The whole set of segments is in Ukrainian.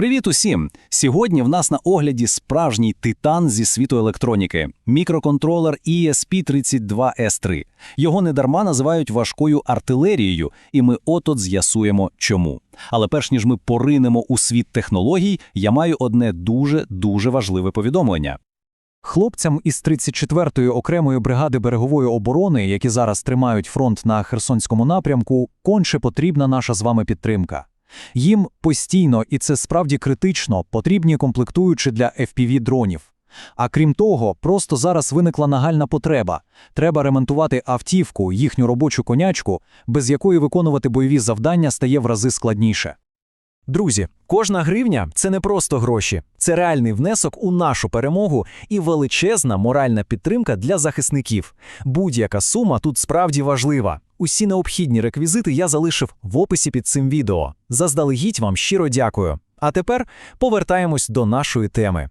Привіт усім! Сьогодні в нас на огляді справжній титан зі світу електроніки мікроконтролер E ESP32S3. Його недарма називають важкою артилерією, і ми от-от з'ясуємо, чому. Але перш ніж ми поринемо у світ технологій, я маю одне дуже дуже важливе повідомлення. Хлопцям із 34-ї окремої бригади берегової оборони, які зараз тримають фронт на Херсонському напрямку, конче потрібна наша з вами підтримка. Їм постійно, і це справді критично, потрібні комплектуючі для FPV-дронів. А крім того, просто зараз виникла нагальна потреба. Треба ремонтувати автівку, їхню робочу конячку, без якої виконувати бойові завдання стає в рази складніше. Друзі, кожна гривня це не просто гроші, це реальний внесок у нашу перемогу і величезна моральна підтримка для захисників. Будь-яка сума тут справді важлива. Усі необхідні реквізити я залишив в описі під цим відео. Заздалегідь вам щиро дякую. А тепер повертаємось до нашої теми.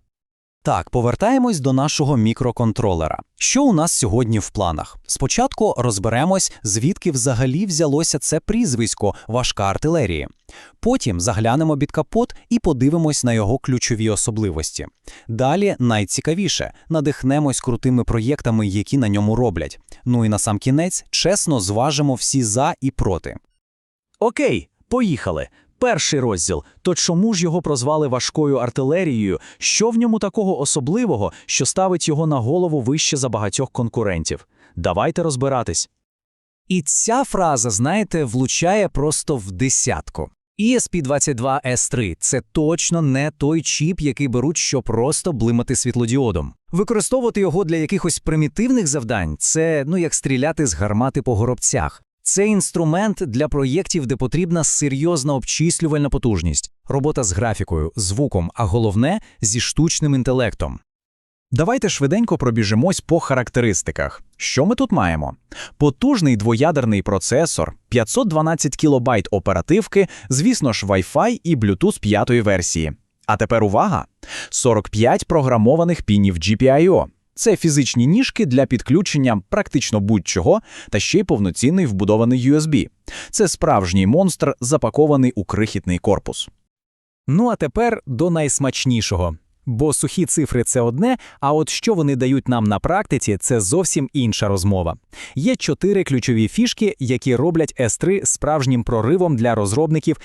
Так, повертаємось до нашого мікроконтролера. Що у нас сьогодні в планах? Спочатку розберемось, звідки взагалі взялося це прізвисько важка артилерії. Потім заглянемо під капот і подивимось на його ключові особливості. Далі найцікавіше надихнемось крутими проєктами, які на ньому роблять. Ну і на сам кінець чесно зважимо всі за і проти. Окей, поїхали. Перший розділ. То чому ж його прозвали важкою артилерією? Що в ньому такого особливого, що ставить його на голову вище за багатьох конкурентів? Давайте розбиратись. І ця фраза, знаєте, влучає просто в десятку. ESP22S3 – це точно не той чіп, який беруть, щоб просто блимати світлодіодом. Використовувати його для якихось примітивних завдань це ну як стріляти з гармати по горобцях. Це інструмент для проєктів, де потрібна серйозна обчислювальна потужність, робота з графікою, звуком, а головне зі штучним інтелектом. Давайте швиденько пробіжимось по характеристиках. Що ми тут маємо? Потужний двоядерний процесор, 512 кБ оперативки, звісно ж, Wi-Fi і Bluetooth 5 версії. А тепер увага! 45 програмованих пінів GPIO. Це фізичні ніжки для підключення практично будь-чого, та ще й повноцінний вбудований USB. Це справжній монстр, запакований у крихітний корпус. Ну а тепер до найсмачнішого. Бо сухі цифри це одне, а от що вони дають нам на практиці, це зовсім інша розмова. Є чотири ключові фішки, які роблять S3 справжнім проривом для розробників.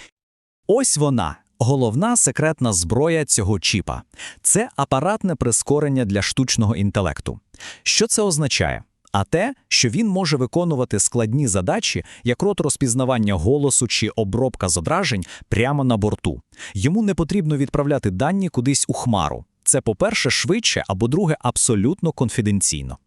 Ось вона. Головна секретна зброя цього чіпа це апаратне прискорення для штучного інтелекту. Що це означає? А те, що він може виконувати складні задачі, як рот розпізнавання голосу чи обробка зображень прямо на борту. Йому не потрібно відправляти дані кудись у хмару. Це, по-перше, швидше, а по-друге, абсолютно конфіденційно.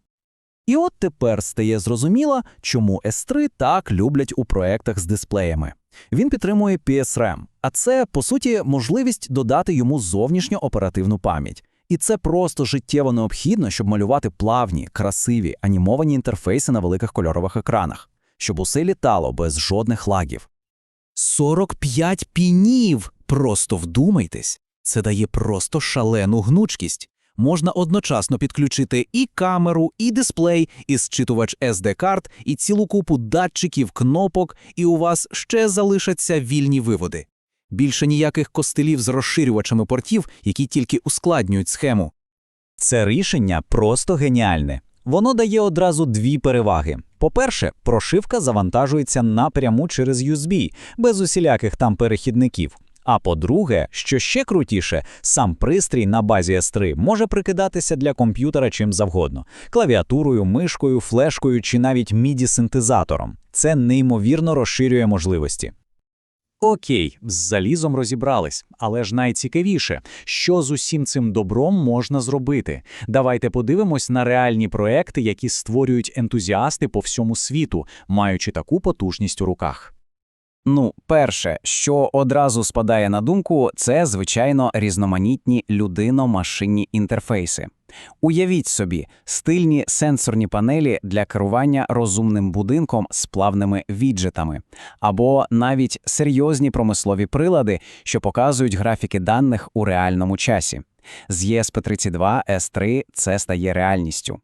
І от тепер стає зрозуміло, чому S3 так люблять у проектах з дисплеями. Він підтримує PSRAM, а це, по суті, можливість додати йому зовнішню оперативну пам'ять. І це просто життєво необхідно, щоб малювати плавні, красиві, анімовані інтерфейси на великих кольорових екранах, щоб усе літало без жодних лагів. 45 пінів! Просто вдумайтесь! Це дає просто шалену гнучкість. Можна одночасно підключити і камеру, і дисплей, і зчитувач SD-карт, і цілу купу датчиків, кнопок, і у вас ще залишаться вільні виводи. Більше ніяких костилів з розширювачами портів, які тільки ускладнюють схему. Це рішення просто геніальне. Воно дає одразу дві переваги. По-перше, прошивка завантажується напряму через USB, без усіляких там перехідників. А по-друге, що ще крутіше, сам пристрій на базі S3 може прикидатися для комп'ютера чим завгодно: клавіатурою, мишкою, флешкою чи навіть MIDI-синтезатором. Це неймовірно розширює можливості. Окей, з залізом розібрались, але ж найцікавіше, що з усім цим добром можна зробити. Давайте подивимось на реальні проекти, які створюють ентузіасти по всьому світу, маючи таку потужність у руках. Ну, перше, що одразу спадає на думку, це звичайно різноманітні людино-машинні інтерфейси. Уявіть собі, стильні сенсорні панелі для керування розумним будинком з плавними віджетами, або навіть серйозні промислові прилади, що показують графіки даних у реальному часі. З ESP32 S3 це стає реальністю.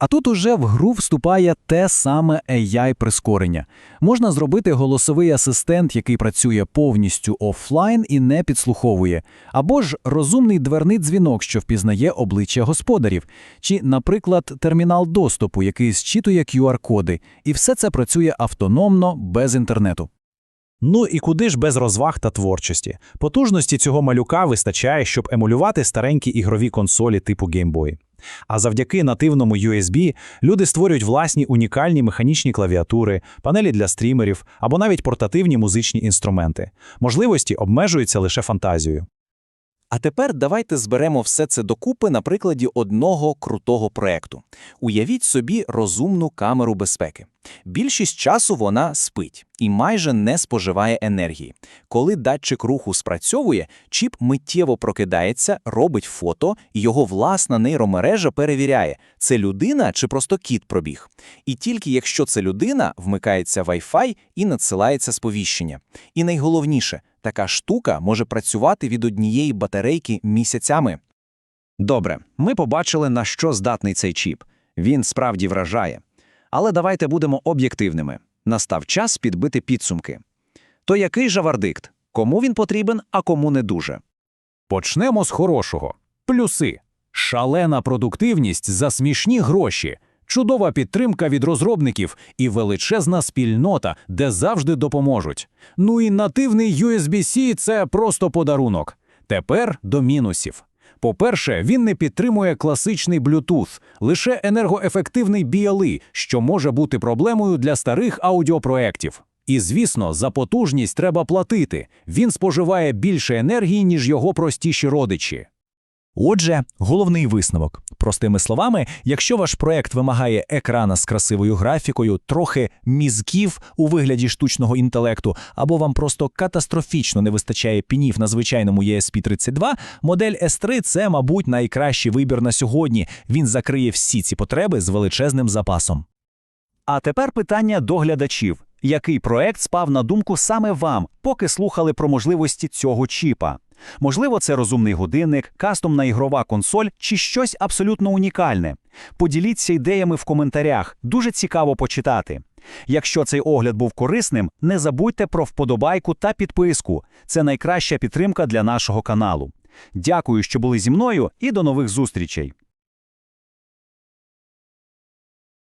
А тут уже в гру вступає те саме AI-прискорення. Можна зробити голосовий асистент, який працює повністю офлайн і не підслуховує, або ж розумний дверний дзвінок, що впізнає обличчя господарів, чи, наприклад, термінал доступу, який зчитує QR-коди, і все це працює автономно, без інтернету. Ну і куди ж без розваг та творчості? Потужності цього малюка вистачає, щоб емулювати старенькі ігрові консолі типу Game Boy. А завдяки нативному USB люди створюють власні унікальні механічні клавіатури, панелі для стрімерів або навіть портативні музичні інструменти. Можливості обмежуються лише фантазією. А тепер давайте зберемо все це докупи на прикладі одного крутого проекту. Уявіть собі розумну камеру безпеки. Більшість часу вона спить і майже не споживає енергії. Коли датчик руху спрацьовує, чіп миттєво прокидається, робить фото, і його власна нейромережа перевіряє, це людина чи просто кіт пробіг. І тільки якщо це людина, вмикається Wi-Fi і надсилається сповіщення. І найголовніше, така штука може працювати від однієї батарейки місяцями. Добре, ми побачили, на що здатний цей чіп. Він справді вражає. Але давайте будемо об'єктивними. Настав час підбити підсумки. То який же вердикт? Кому він потрібен, а кому не дуже? Почнемо з хорошого. Плюси. Шалена продуктивність за смішні гроші, чудова підтримка від розробників і величезна спільнота, де завжди допоможуть. Ну і нативний USB-C – це просто подарунок. Тепер до мінусів. По-перше, він не підтримує класичний Bluetooth, лише енергоефективний BLE, що може бути проблемою для старих аудіопроєктів. І, звісно, за потужність треба платити. Він споживає більше енергії, ніж його простіші родичі. Отже, головний висновок. Простими словами, якщо ваш проект вимагає екрана з красивою графікою, трохи мізків у вигляді штучного інтелекту, або вам просто катастрофічно не вистачає пінів на звичайному ESP32, модель S3 – це, мабуть, найкращий вибір на сьогодні. Він закриє всі ці потреби з величезним запасом. А тепер питання до глядачів. Який проект спав на думку саме вам, поки слухали про можливості цього чіпа? Можливо, це розумний годинник, кастомна ігрова консоль чи щось абсолютно унікальне. Поділіться ідеями в коментарях, дуже цікаво почитати. Якщо цей огляд був корисним, не забудьте про вподобайку та підписку. Це найкраща підтримка для нашого каналу. Дякую, що були зі мною, і до нових зустрічей.